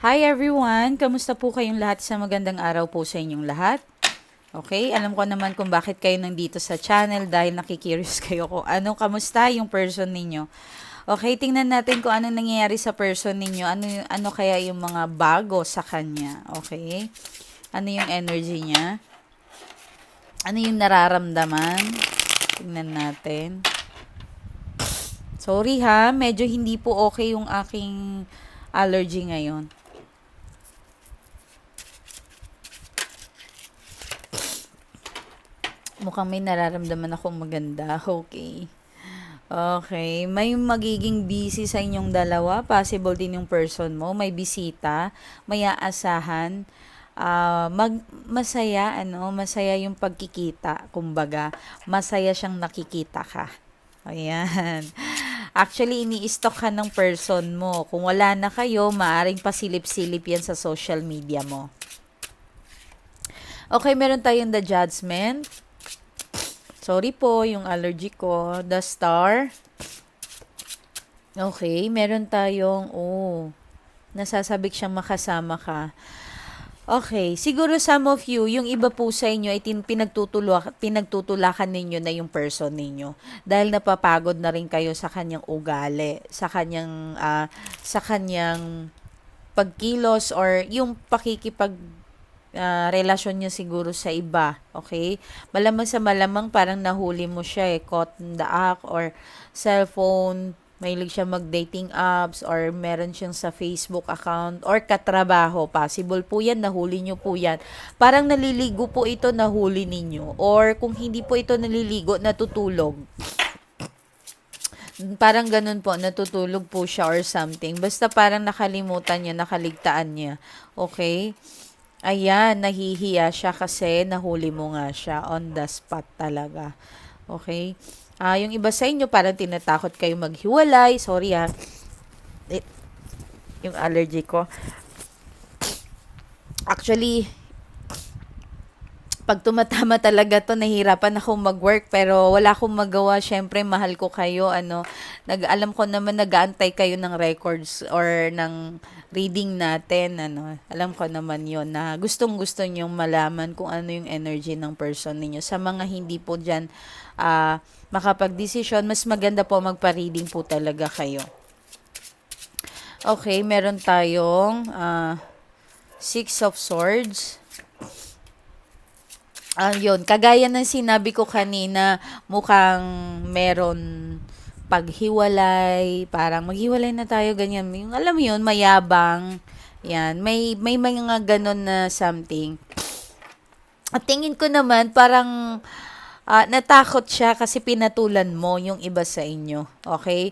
Hi everyone! Kamusta po kayong lahat sa magandang araw po sa inyong lahat? Okay, alam ko naman kung bakit kayo nandito sa channel dahil nakikurious kayo kung ano, kamusta yung person ninyo. Okay, tingnan natin kung ano nangyayari sa person ninyo. Ano, ano kaya yung mga bago sa kanya. Okay? Ano yung energy niya? Ano yung nararamdaman? Tingnan natin. Sorry ha, medyo hindi po okay yung aking allergy ngayon. Mukhang may nararamdaman akong maganda. Okay. Okay. May magiging busy sa inyong dalawa. Possible din yung person mo. May bisita. May aasahan. Uh, mag, masaya, ano, masaya yung pagkikita. Kumbaga, masaya siyang nakikita ka. Ayan. Actually, ini-stock ka ng person mo. Kung wala na kayo, maaring pasilip-silip yan sa social media mo. Okay, meron tayong the judgment. Sorry po, yung allergy ko. The star. Okay, meron tayong, oh, nasasabik siyang makasama ka. Okay, siguro some of you, yung iba po sa inyo ay tin, pinagtutulak, pinagtutulakan ninyo na yung person ninyo. Dahil napapagod na rin kayo sa kanyang ugali, sa kanyang, uh, sa kanyang pagkilos or yung pakikipag uh, relasyon niya siguro sa iba, okay? Malamang sa malamang parang nahuli mo siya eh, caught in the act or cellphone, mahilig siya mag-dating apps or meron siyang sa Facebook account or katrabaho. Possible po yan, nahuli nyo po yan. Parang naliligo po ito, nahuli ninyo. Or kung hindi po ito naliligo, natutulog. Parang ganun po, natutulog po siya or something. Basta parang nakalimutan niya, nakaligtaan niya. Okay? Ayan, nahihiya siya kasi nahuli mo nga siya on the spot talaga. Okay? Uh, yung iba sa inyo parang tinatakot kayo maghiwalay. Sorry ah. Eh, yung allergy ko. Actually, pag tumatama talaga to, nahirapan ako mag-work pero wala akong magawa. Syempre, mahal ko kayo. Ano, nag alam ko naman nag-aantay kayo ng records or ng reading natin. Ano, alam ko naman 'yon na gustong-gusto niyo malaman kung ano yung energy ng person ninyo. Sa mga hindi po diyan uh, makapag-desisyon, mas maganda po magpa-reading po talaga kayo. Okay, meron tayong uh, Six of Swords uh, yun, kagaya ng sinabi ko kanina, mukhang meron paghiwalay, parang maghiwalay na tayo, ganyan. Yung, alam mo yun, mayabang. Yan, may, may mga ganon na something. At tingin ko naman, parang uh, natakot siya kasi pinatulan mo yung iba sa inyo. Okay?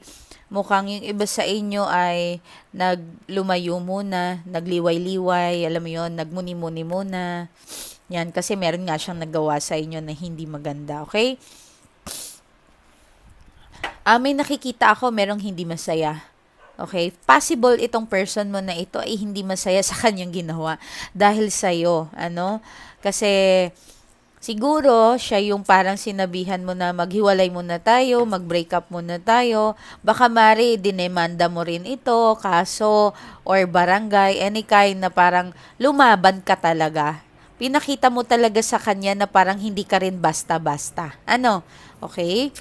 Mukhang yung iba sa inyo ay naglumayo muna, nagliway-liway, alam mo yun, nagmuni-muni muna. Yan, kasi meron nga siyang nagawa sa inyo na hindi maganda, okay? Ah, may nakikita ako, merong hindi masaya. Okay? Possible itong person mo na ito ay hindi masaya sa kanyang ginawa dahil sa iyo, ano? Kasi siguro siya yung parang sinabihan mo na maghiwalay muna tayo, mag-break up muna tayo. Baka mari dinemanda mo rin ito, kaso or barangay, any kind na parang lumaban ka talaga pinakita mo talaga sa kanya na parang hindi ka rin basta-basta. Ano? Okay?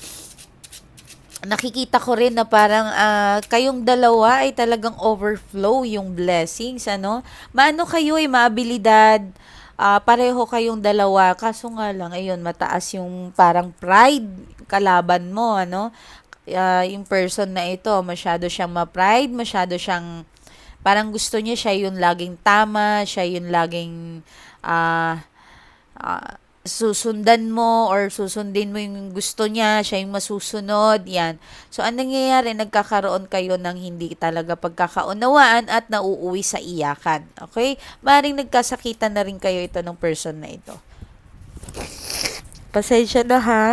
Nakikita ko rin na parang uh, kayong dalawa ay talagang overflow yung blessings, ano? Maano kayo ay maabilidad, uh, pareho kayong dalawa, kaso nga lang, ayun, mataas yung parang pride kalaban mo, ano? Uh, yung person na ito, masyado siyang ma-pride, masyado siyang parang gusto niya siya yung laging tama, siya yung laging uh, uh, susundan mo or susundin mo yung gusto niya, siya yung masusunod, yan. So, ang nangyayari, nagkakaroon kayo ng hindi talaga pagkakaunawaan at nauuwi sa iyakan. Okay? Maring nagkasakitan na rin kayo ito ng person na ito. Pasensya na ha.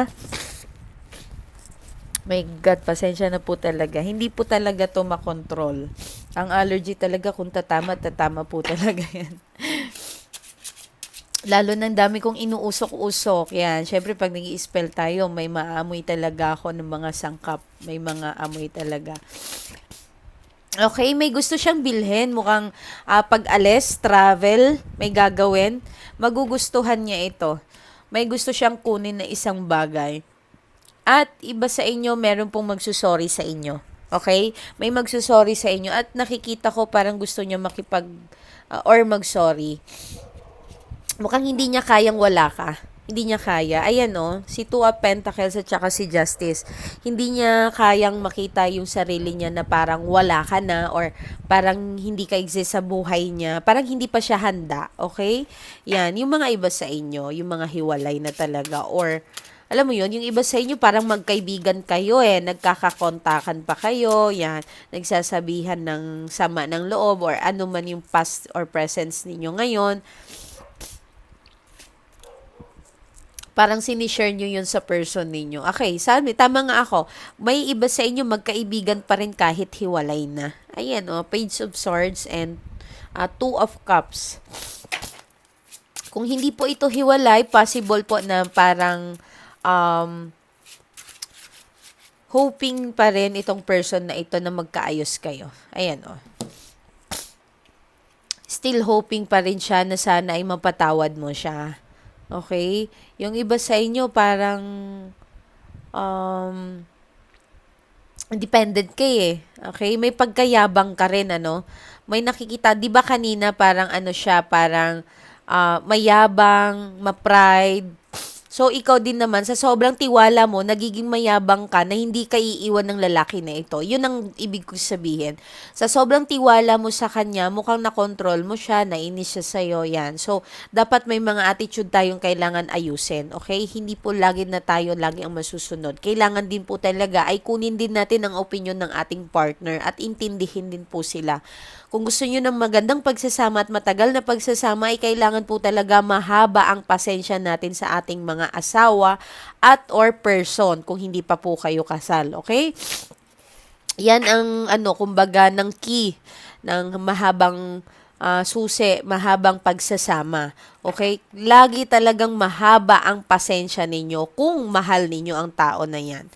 My God, pasensya na po talaga. Hindi po talaga to makontrol. Ang allergy talaga, kung tatama, tatama po talaga yan. Lalo nang dami kong inuusok-usok. Yan. Siyempre, pag nag spell tayo, may maamoy talaga ako ng mga sangkap. May mga amoy talaga. Okay, may gusto siyang bilhin. Mukhang ah, pag-alis, travel, may gagawin. Magugustuhan niya ito. May gusto siyang kunin na isang bagay. At iba sa inyo, meron pong magsusorry sa inyo. Okay? May magsusorry sa inyo. At nakikita ko parang gusto niya makipag ah, or mag-sorry. Mukhang hindi niya kayang wala ka. Hindi niya kaya. Ayan o, si Two of Pentacles at saka si Justice. Hindi niya kayang makita yung sarili niya na parang wala ka na or parang hindi ka exist sa buhay niya. Parang hindi pa siya handa. Okay? Yan. Yung mga iba sa inyo, yung mga hiwalay na talaga or alam mo yun, yung iba sa inyo parang magkaibigan kayo eh, nagkakakontakan pa kayo, yan, nagsasabihan ng sama ng loob or ano man yung past or presence ninyo ngayon. Parang sinishare nyo yun sa person ninyo. Okay, sabi, tama nga ako. May iba sa inyo magkaibigan pa rin kahit hiwalay na. Ayan, oh, Page of Swords and uh, Two of Cups. Kung hindi po ito hiwalay, possible po na parang um, hoping pa rin itong person na ito na magkaayos kayo. Ayan, oh. Still hoping pa rin siya na sana ay mapatawad mo siya. Okay? Yung iba sa inyo parang um, independent ka eh. Okay? May pagkayabang ka rin, ano? May nakikita, di ba kanina parang ano siya, parang ah, mayabang, ma-pride, So, ikaw din naman, sa sobrang tiwala mo, nagiging mayabang ka na hindi ka iiwan ng lalaki na ito. Yun ang ibig ko sabihin. Sa sobrang tiwala mo sa kanya, mukhang nakontrol mo siya, nainis siya sa'yo, yan. So, dapat may mga attitude tayong kailangan ayusin, okay? Hindi po lagi na tayo lagi ang masusunod. Kailangan din po talaga ay kunin din natin ang opinion ng ating partner at intindihin din po sila. Kung gusto nyo ng magandang pagsasama at matagal na pagsasama, ay kailangan po talaga mahaba ang pasensya natin sa ating mga asawa at or person kung hindi pa po kayo kasal. Okay? Yan ang ano, kumbaga, ng key ng mahabang ah, susi, mahabang pagsasama. Okay? Lagi talagang mahaba ang pasensya ninyo kung mahal ninyo ang tao na yan.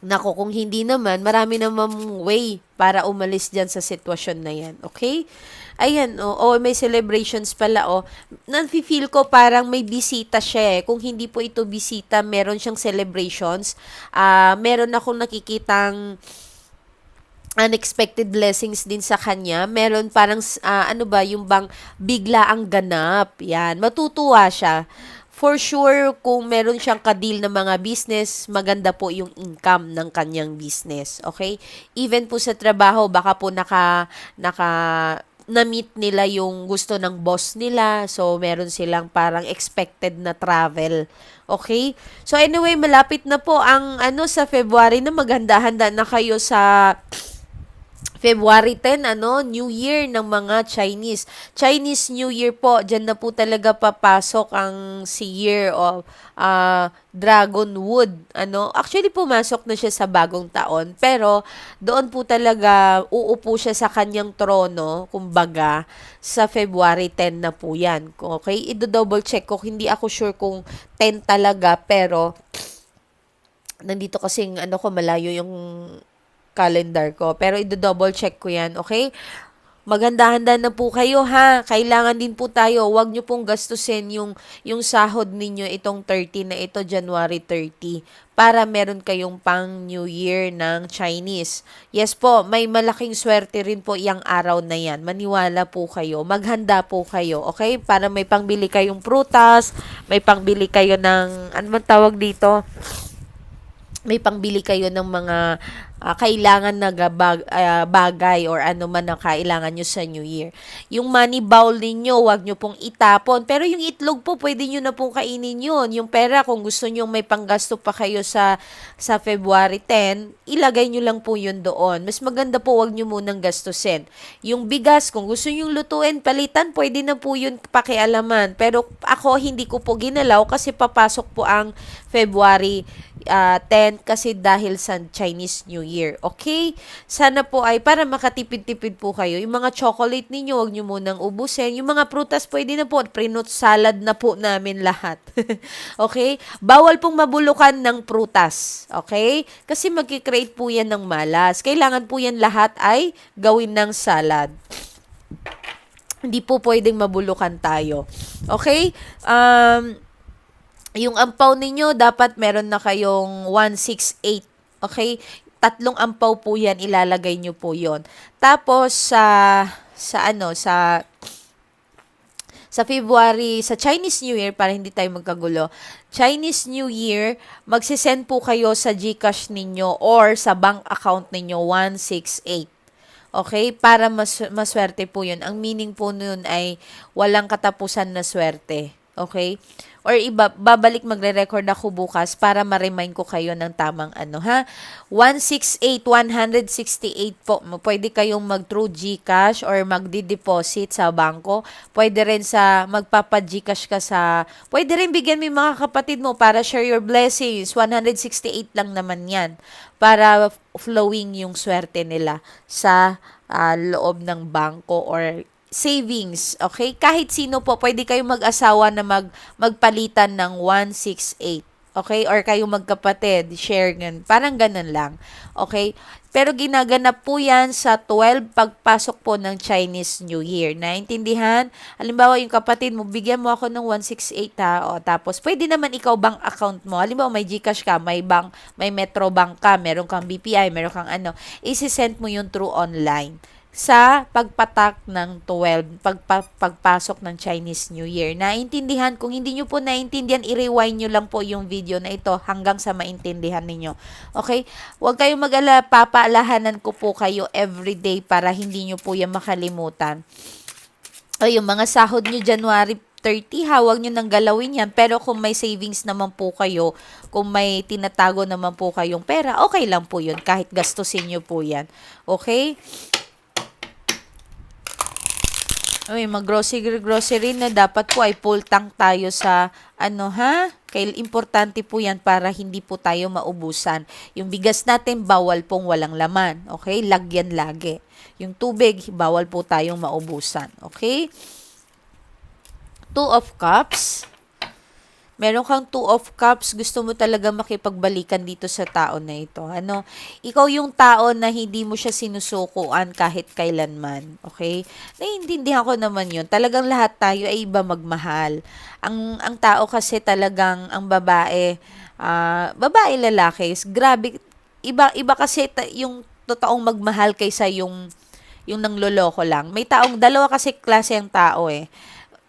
Nako, kung hindi naman, marami namang way para umalis dyan sa sitwasyon na yan. Okay? Ayan, o oh, oh, may celebrations pala, oh. Nafe-feel ko parang may bisita siya eh. Kung hindi po ito bisita, meron siyang celebrations. Ah, meron akong nakikitang unexpected blessings din sa kanya. Meron parang, ah, ano ba, yung bang bigla ang ganap. Yan, matutuwa siya for sure, kung meron siyang kadil na mga business, maganda po yung income ng kanyang business. Okay? Even po sa trabaho, baka po naka, naka, na-meet nila yung gusto ng boss nila. So, meron silang parang expected na travel. Okay? So, anyway, malapit na po ang ano sa February na maghanda-handa na kayo sa February 10, ano, New Year ng mga Chinese. Chinese New Year po, dyan na po talaga papasok ang si Year of uh, Dragon Wood. Ano, actually pumasok na siya sa bagong taon, pero doon po talaga uupo siya sa kanyang trono, kumbaga, sa February 10 na po yan. Okay, i-double check ko, hindi ako sure kung 10 talaga, pero nandito kasing ano ko malayo yung calendar ko. Pero i-double check ko yan, okay? Maganda-handa na po kayo ha. Kailangan din po tayo. Huwag nyo pong gastusin yung, yung sahod ninyo itong 30 na ito, January 30 para meron kayong pang New Year ng Chinese. Yes po, may malaking swerte rin po iyang araw na yan. Maniwala po kayo. Maghanda po kayo, okay? Para may pangbili kayong prutas, may pangbili kayo ng, ano man tawag dito? may pangbili kayo ng mga uh, kailangan na bag, uh, bagay or ano man ang kailangan nyo sa New Year. Yung money bowl ninyo, wag nyo pong itapon. Pero yung itlog po, pwede nyo na pong kainin yun. Yung pera, kung gusto nyo may panggasto pa kayo sa, sa February 10, ilagay nyo lang po yun doon. Mas maganda po, wag nyo munang gastusin. Yung bigas, kung gusto nyo lutuin, palitan, pwede na po yun pakialaman. Pero ako, hindi ko po ginalaw kasi papasok po ang February ah, 10 kasi dahil sa Chinese New Year. Okay? Sana po ay para makatipid-tipid po kayo. Yung mga chocolate ninyo, wag nyo munang ubusin. Yung mga prutas, pwede na po. Prinut salad na po namin lahat. okay? Bawal pong mabulukan ng prutas. Okay? Kasi magkikreate po yan ng malas. Kailangan po yan lahat ay gawin ng salad hindi po pwedeng mabulukan tayo. Okay? Um, yung ampaw ninyo, dapat meron na kayong 168. Okay? Tatlong ampaw po yan, ilalagay nyo po yon Tapos, sa, sa ano, sa, sa February, sa Chinese New Year, para hindi tayo magkagulo, Chinese New Year, magsisend po kayo sa GCash ninyo or sa bank account ninyo 168. Okay? Para mas maswerte po 'yun. Ang meaning po nun ay walang katapusan na swerte. Okay? Or iba, babalik magre-record ako bukas para ma-remind ko kayo ng tamang ano ha. 168, 168 po. Pwede kayong mag-through GCash or magdi-deposit sa bangko. Pwede rin sa magpapa-GCash ka sa... Pwede rin bigyan mo mga kapatid mo para share your blessings. 168 lang naman yan. Para flowing yung swerte nila sa ah, loob ng bangko or savings, okay? Kahit sino po, pwede kayong mag-asawa na mag, magpalitan ng 168. Okay? Or kayo magkapatid, share gan. Parang ganun lang. Okay? Pero ginaganap po yan sa 12 pagpasok po ng Chinese New Year. Naintindihan? Halimbawa, yung kapatid mo, bigyan mo ako ng 168 ha. O, tapos, pwede naman ikaw bank account mo. Halimbawa, may Gcash ka, may bank, may Metro Bank ka, meron kang BPI, meron kang ano. Isi-send mo yun through online sa pagpatak ng 12, pagpa, pagpasok ng Chinese New Year. Naintindihan, kung hindi nyo po naintindihan, i-rewind nyo lang po yung video na ito hanggang sa maintindihan ninyo. Okay? Huwag kayong mag-ala, papaalahanan ko po kayo everyday para hindi nyo po yan makalimutan. O yung mga sahod nyo January 30, ha, huwag nyo nang galawin yan. Pero kung may savings naman po kayo, kung may tinatago naman po kayong pera, okay lang po yun. Kahit gastusin nyo po yan. Okay? Uy, mag-grocery grocery na dapat po ay full tank tayo sa ano ha? Kaya importante po 'yan para hindi po tayo maubusan. Yung bigas natin bawal pong walang laman, okay? Lagyan lagi. Yung tubig bawal po tayong maubusan, okay? Two of cups meron kang two of cups, gusto mo talaga makipagbalikan dito sa tao na ito. Ano, ikaw yung tao na hindi mo siya sinusukuan kahit kailanman. Okay? Naiintindihan ko naman yun. Talagang lahat tayo ay iba magmahal. Ang, ang tao kasi talagang, ang babae, uh, babae lalaki, grabe, iba, iba kasi ta- yung totoong magmahal kaysa yung yung nangloloko lang. May taong, dalawa kasi klase ang tao eh.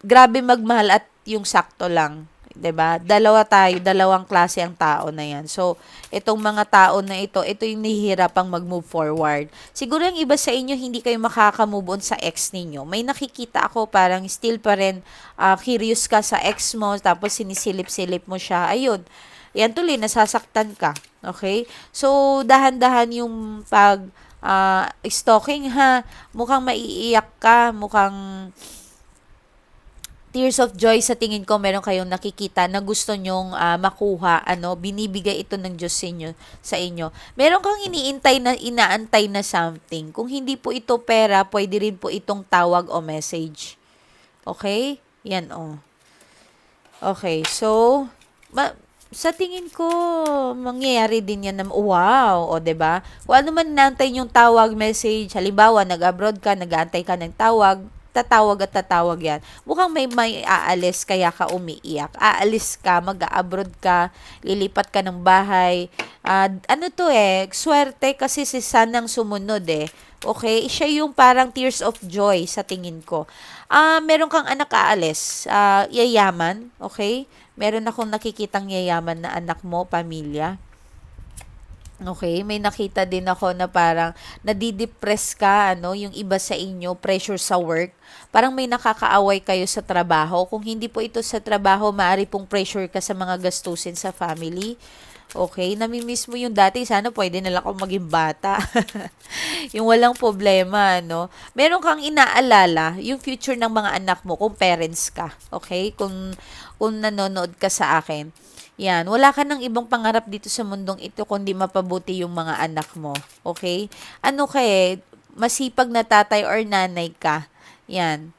Grabe magmahal at yung sakto lang. 'Di ba? Dalawa tayo, dalawang klase ang tao na 'yan. So, itong mga tao na ito, ito yung nahihirapang mag-move forward. Siguro yung iba sa inyo hindi kayo makaka-move on sa ex ninyo. May nakikita ako parang still pa rin uh, curious ka sa ex mo tapos sinisilip-silip mo siya. Ayun. Yan tuloy nasasaktan ka. Okay? So, dahan-dahan yung pag uh, stalking ha. Mukhang maiiyak ka, mukhang tears of joy sa tingin ko meron kayong nakikita na gusto nyong uh, makuha ano binibigay ito ng Diyos sa inyo sa inyo. Meron kang iniintay na inaantay na something. Kung hindi po ito pera pwede rin po itong tawag o message. Okay? Yan oh. Okay so ma- sa tingin ko, mangyayari din yan na, wow, o, ba diba? Kung ano man nantay yung tawag, message, halimbawa, nag-abroad ka, nag-aantay ka ng tawag, tatawag at tatawag yan. Mukhang may may aalis kaya ka umiiyak. Aalis ka, mag-abroad ka, lilipat ka ng bahay. Uh, ano to eh, swerte kasi si Sanang sumunod eh. Okay? Siya yung parang tears of joy sa tingin ko. Ah, uh, meron kang anak aalis, uh, yayaman, okay? Meron akong nakikitang yayaman na anak mo, pamilya. Okay, may nakita din ako na parang nadidepress ka, ano, yung iba sa inyo, pressure sa work. Parang may nakakaaway kayo sa trabaho. Kung hindi po ito sa trabaho, maari pong pressure ka sa mga gastusin sa family. Okay, namimiss mo yung dati, sana pwede na lang ako maging bata. yung walang problema, no? Meron kang inaalala yung future ng mga anak mo kung parents ka. Okay? Kung, kung nanonood ka sa akin Yan, wala ka ng ibang pangarap dito sa mundong ito kundi mapabuti yung mga anak mo. Okay? Ano ka masipag na tatay or nanay ka. Yan.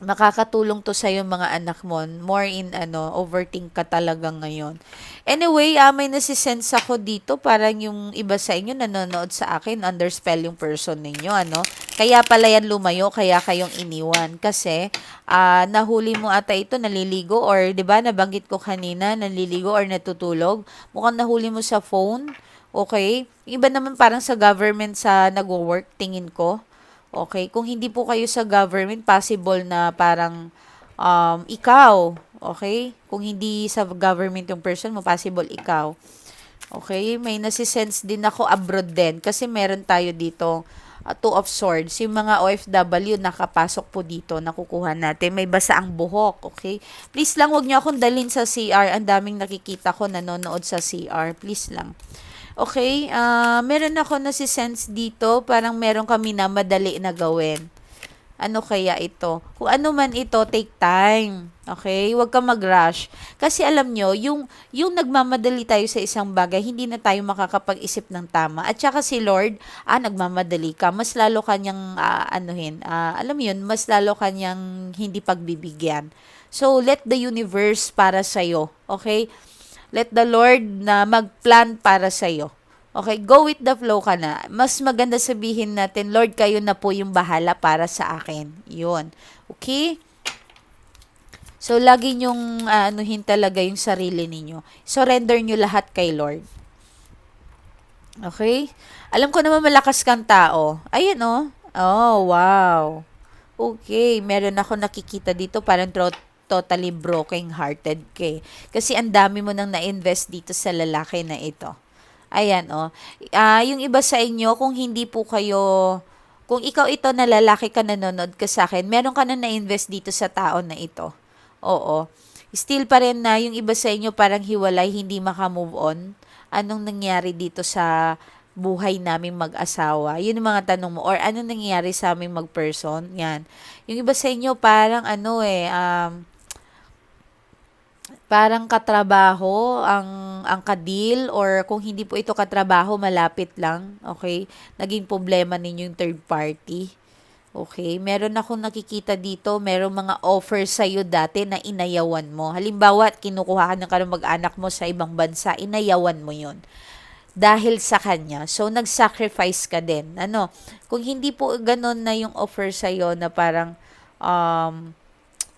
Makakatulong to sa yung mga anak mo. More in ano, overthink ka talaga ngayon. Anyway, ah, may nasisense ako dito. Parang yung iba sa inyo nanonood sa akin, underspell yung person ninyo, ano. Kaya pala yan lumayo, kaya kayong iniwan. Kasi, ah, nahuli mo ata ito, naliligo, or, di ba, nabanggit ko kanina, naliligo or natutulog. Mukhang nahuli mo sa phone. Okay? Iba naman parang sa government sa nagwo-work, tingin ko. Okay? Kung hindi po kayo sa government, possible na parang um, ikaw. Okay? Kung hindi sa government yung person mo, possible ikaw. Okay? May nasisense din ako abroad din. Kasi meron tayo dito uh, two of swords. Yung mga OFW nakapasok po dito, nakukuha natin. May basa ang buhok. Okay? Please lang, wag niyo akong dalhin sa CR. Ang daming nakikita ko nanonood sa CR. Please lang. Okay, ah meron ako na si sense dito, parang meron kami na madali na gawin. Ano kaya ito? Kung ano man ito, take time. Okay? Huwag ka mag-rush. Kasi alam nyo, yung, yung nagmamadali tayo sa isang bagay, hindi na tayo makakapag-isip ng tama. At saka si Lord, ah, nagmamadali ka, mas lalo kanyang, ah, anuhin, ah, alam yun, mas lalo kanyang hindi pagbibigyan. So, let the universe para sa'yo. Okay? Let the Lord na magplan para sa iyo. Okay, go with the flow ka na. Mas maganda sabihin natin, Lord, kayo na po yung bahala para sa akin. Yun. Okay? So, lagi nyong uh, anuhin talaga yung sarili ninyo. Surrender nyo lahat kay Lord. Okay? Alam ko naman malakas kang tao. Ayun, oh. Oh, wow. Okay, meron ako nakikita dito parang throat totally broken hearted ka eh. Kasi ang dami mo nang na-invest dito sa lalaki na ito. Ayan, oh. Uh, yung iba sa inyo, kung hindi po kayo, kung ikaw ito na lalaki ka nanonood ka sa akin, meron ka na na-invest dito sa tao na ito. Oo. Still pa rin na yung iba sa inyo parang hiwalay, hindi makamove on. Anong nangyari dito sa buhay naming mag-asawa? Yun yung mga tanong mo. Or anong nangyari sa aming mag-person? Yan. Yung iba sa inyo parang ano eh, um, parang katrabaho ang ang kadil or kung hindi po ito katrabaho malapit lang okay naging problema ninyo yung third party Okay, meron akong nakikita dito, meron mga offers sa iyo dati na inayawan mo. Halimbawa, kinukuha ka ng karong mag-anak mo sa ibang bansa, inayawan mo 'yon. Dahil sa kanya. So, nag-sacrifice ka din. Ano, kung hindi po ganun na yung offer sa iyo na parang um,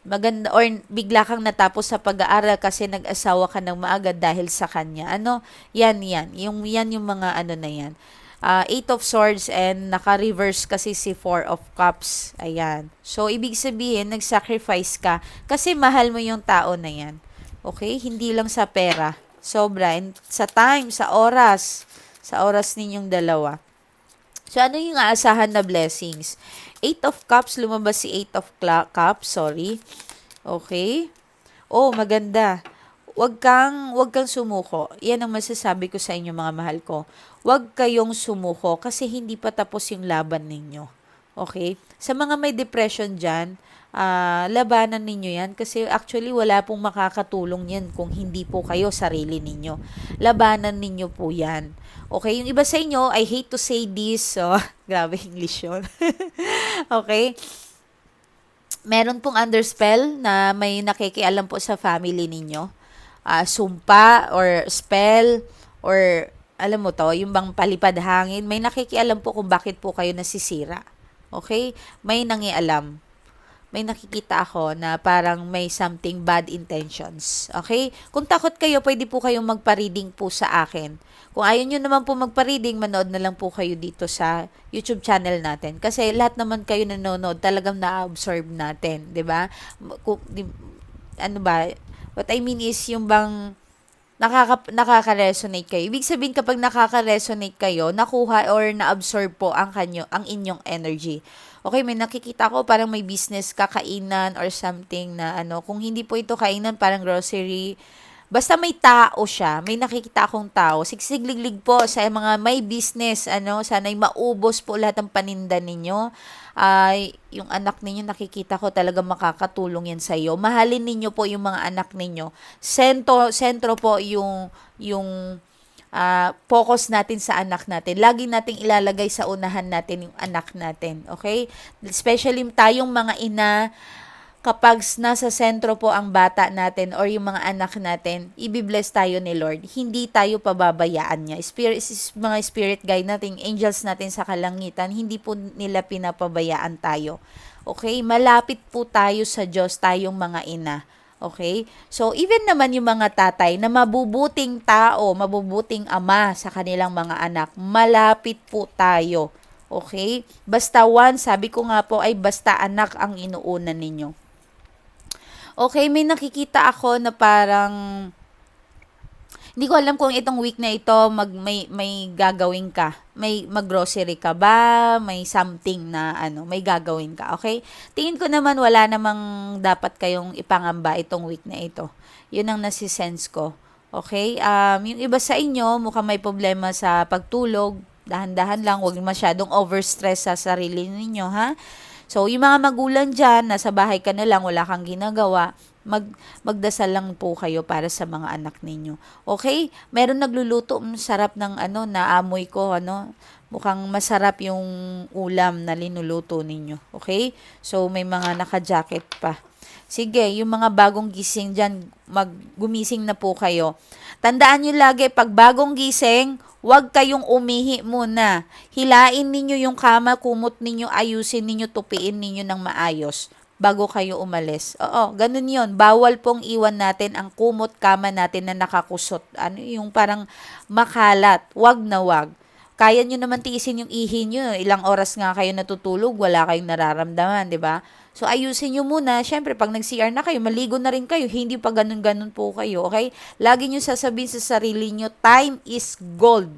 maganda or bigla kang natapos sa pag-aaral kasi nag-asawa ka ng maaga dahil sa kanya. Ano? Yan, yan. Yung, yan yung mga ano na yan uh, Eight of Swords and naka-reverse kasi si Four of Cups. Ayan. So, ibig sabihin, nag-sacrifice ka kasi mahal mo yung tao na yan. Okay? Hindi lang sa pera. Sobra. And sa time, sa oras. Sa oras ninyong dalawa. So, ano yung aasahan na blessings? Eight of Cups, lumabas si Eight of Cups, sorry. Okay? Oh, maganda. Huwag kang, huwag kang sumuko. Yan ang masasabi ko sa inyo mga mahal ko. Huwag kayong sumuko kasi hindi pa tapos yung laban ninyo. Okay? Sa mga may depression dyan, uh, labanan ninyo yan kasi actually wala pong makakatulong yan kung hindi po kayo sarili ninyo. Labanan ninyo po yan. Okay? Yung iba sa inyo, I hate to say this. So, grabe English yun. okay? Meron pong underspell na may nakikialam po sa family ninyo uh, sumpa or spell or alam mo to, yung bang palipad hangin, may nakikialam po kung bakit po kayo nasisira. Okay? May nangialam. May nakikita ako na parang may something bad intentions. Okay? Kung takot kayo, pwede po kayong magpa-reading po sa akin. Kung ayaw nyo naman po magpa-reading, manood na lang po kayo dito sa YouTube channel natin. Kasi lahat naman kayo nanonood, talagang na-absorb natin. ba diba? Kung, di, ano ba, What I mean is, yung bang nakaka, nakaka-resonate kayo. Ibig sabihin, kapag nakaka-resonate kayo, nakuha or na-absorb po ang, kanyo, ang inyong energy. Okay, may nakikita ko parang may business kakainan or something na ano, kung hindi po ito kainan, parang grocery, Basta may tao siya, may nakikita akong tao. Sigsigliglig po sa mga may business, ano, sana'y maubos po lahat ng paninda ninyo. Ay yung anak ninyo nakikita ko talaga makakatulong yan sa iyo. Mahalin ninyo po yung mga anak ninyo. Sentro sentro po yung yung ah, focus natin sa anak natin. Lagi nating ilalagay sa unahan natin yung anak natin. Okay? Especially tayong mga ina, kapag nasa sentro po ang bata natin or yung mga anak natin, ibibless tayo ni Lord. Hindi tayo pababayaan niya. Spirit, mga spirit guide natin, angels natin sa kalangitan, hindi po nila pinapabayaan tayo. Okay? Malapit po tayo sa Diyos, tayong mga ina. Okay? So, even naman yung mga tatay na mabubuting tao, mabubuting ama sa kanilang mga anak, malapit po tayo. Okay? Basta one, sabi ko nga po ay basta anak ang inuuna ninyo. Okay, may nakikita ako na parang hindi ko alam kung itong week na ito mag may may gagawin ka. May maggrocery ka ba? May something na ano, may gagawin ka. Okay? Tingin ko naman wala namang dapat kayong ipangamba itong week na ito. 'Yun ang nasi-sense ko. Okay? Um, yung iba sa inyo mukhang may problema sa pagtulog. Dahan-dahan lang, huwag masyadong overstress sa sarili ninyo, ha? So, yung mga magulang dyan, nasa bahay ka na lang, wala kang ginagawa, mag, magdasal lang po kayo para sa mga anak ninyo. Okay? Meron nagluluto, mm, sarap ng ano, naamoy ko, ano, mukhang masarap yung ulam na linuluto ninyo. Okay? So, may mga naka-jacket pa. Sige, yung mga bagong gising dyan, maggumising na po kayo. Tandaan nyo lagi, pag bagong gising, Huwag kayong umihi muna. Hilain ninyo yung kama, kumot ninyo, ayusin ninyo, tupiin ninyo ng maayos bago kayo umalis. Oo, ganun yon Bawal pong iwan natin ang kumot kama natin na nakakusot. Ano yung parang makalat. Wag na wag. Kaya nyo naman tiisin yung ihi nyo. Ilang oras nga kayo natutulog, wala kayong nararamdaman, di ba? So, ayusin nyo muna. Siyempre, pag nag-CR na kayo, maligo na rin kayo. Hindi pa ganun-ganun po kayo, okay? Lagi nyo sasabihin sa sarili nyo, time is gold.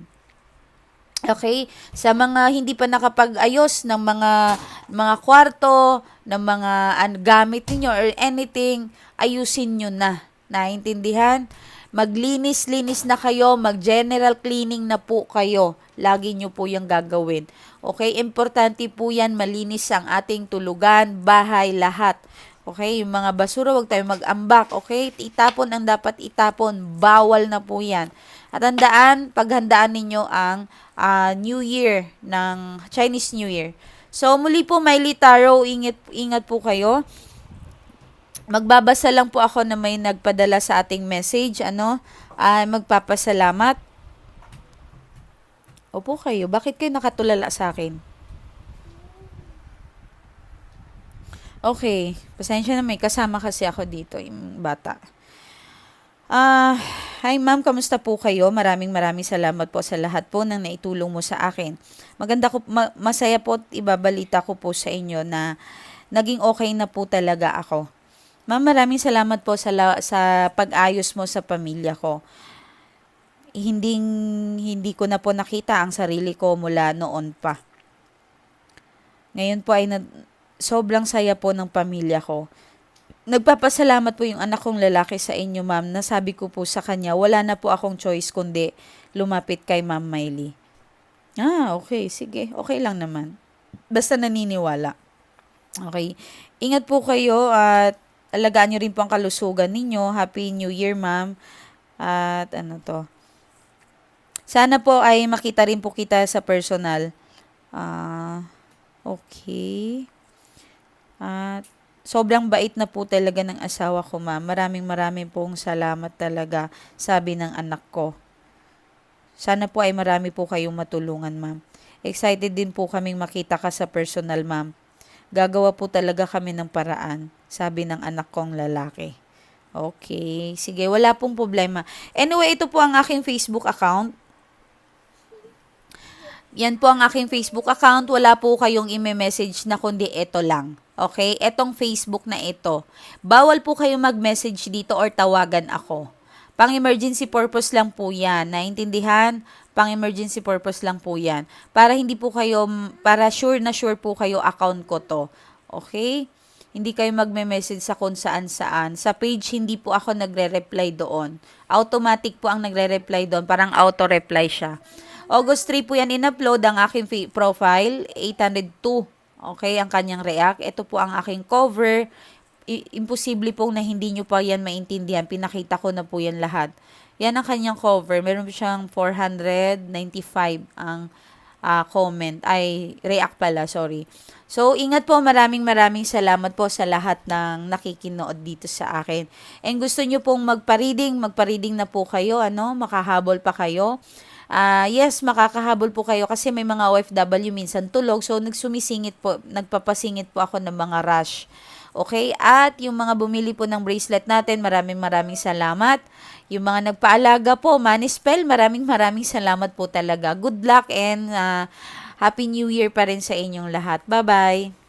Okay? Sa mga hindi pa nakapag-ayos ng mga mga kwarto, ng mga an, gamit niyo or anything, ayusin nyo na. Naintindihan? Maglinis-linis na kayo, mag-general cleaning na po kayo. Lagi nyo po yung gagawin. Okay? Importante po yan, malinis ang ating tulugan, bahay, lahat. Okay? Yung mga basura, wag tayo mag-ambak. Okay? Itapon ang dapat itapon. Bawal na po yan. At tandaan, paghandaan ninyo ang uh, New Year ng Chinese New Year. So, muli po, Miley Taro, ingat, ingat po kayo. Magbabasa lang po ako na may nagpadala sa ating message. Ano? Uh, magpapasalamat. Opo kayo. Bakit kayo nakatulala sa akin? Okay. Pasensya na may kasama kasi ako dito, yung bata. Ah, uh, hi ma'am, kamusta po kayo? Maraming maraming salamat po sa lahat po ng naitulong mo sa akin. Maganda ko, ma- masaya po at ibabalita ko po sa inyo na naging okay na po talaga ako. Ma'am, maraming salamat po sa, sa pag-ayos mo sa pamilya ko hindi, hindi ko na po nakita ang sarili ko mula noon pa. Ngayon po ay na, sobrang saya po ng pamilya ko. Nagpapasalamat po yung anak kong lalaki sa inyo, ma'am. Nasabi ko po sa kanya, wala na po akong choice kundi lumapit kay Ma'am Miley. Ah, okay. Sige. Okay lang naman. Basta naniniwala. Okay. Ingat po kayo at alagaan nyo rin po ang kalusugan ninyo. Happy New Year, ma'am. At ano to, sana po ay makita rin po kita sa personal. Ah, uh, okay. At uh, sobrang bait na po talaga ng asawa ko, ma'am. Maraming maraming pong salamat talaga, sabi ng anak ko. Sana po ay marami po kayong matulungan, ma'am. Excited din po kaming makita ka sa personal, ma'am. Gagawa po talaga kami ng paraan, sabi ng anak kong lalaki. Okay, sige, wala pong problema. Anyway, ito po ang aking Facebook account. Yan po ang aking Facebook account. Wala po kayong i-message na kundi ito lang. Okay? Etong Facebook na ito. Bawal po kayong mag-message dito or tawagan ako. Pang emergency purpose lang po yan. Naintindihan? Pang emergency purpose lang po yan. Para hindi po kayo, para sure na sure po kayo account ko to. Okay? Hindi kayo magme-message sa kung saan saan. Sa page, hindi po ako nagre-reply doon. Automatic po ang nagre-reply doon. Parang auto-reply siya. August 3 po yan in-upload ang aking profile, 802. Okay, ang kanyang react. Ito po ang aking cover. I- imposible pong na hindi nyo pa yan maintindihan. Pinakita ko na po yan lahat. Yan ang kanyang cover. Meron siyang 495 ang ah, comment. Ay, react pala, sorry. So, ingat po. Maraming maraming salamat po sa lahat ng nakikinood dito sa akin. And gusto nyo pong magpa-reading, magpa-reading na po kayo, ano, makahabol pa kayo. Ah, yes, makakahabol po kayo kasi may mga OFW minsan tulog. So, nagsumisingit po, nagpapasingit po ako ng mga rush. Okay? At yung mga bumili po ng bracelet natin, maraming maraming salamat. Yung mga nagpaalaga po, Manispell, maraming maraming salamat po talaga. Good luck and ah, Happy New Year pa rin sa inyong lahat. Bye-bye!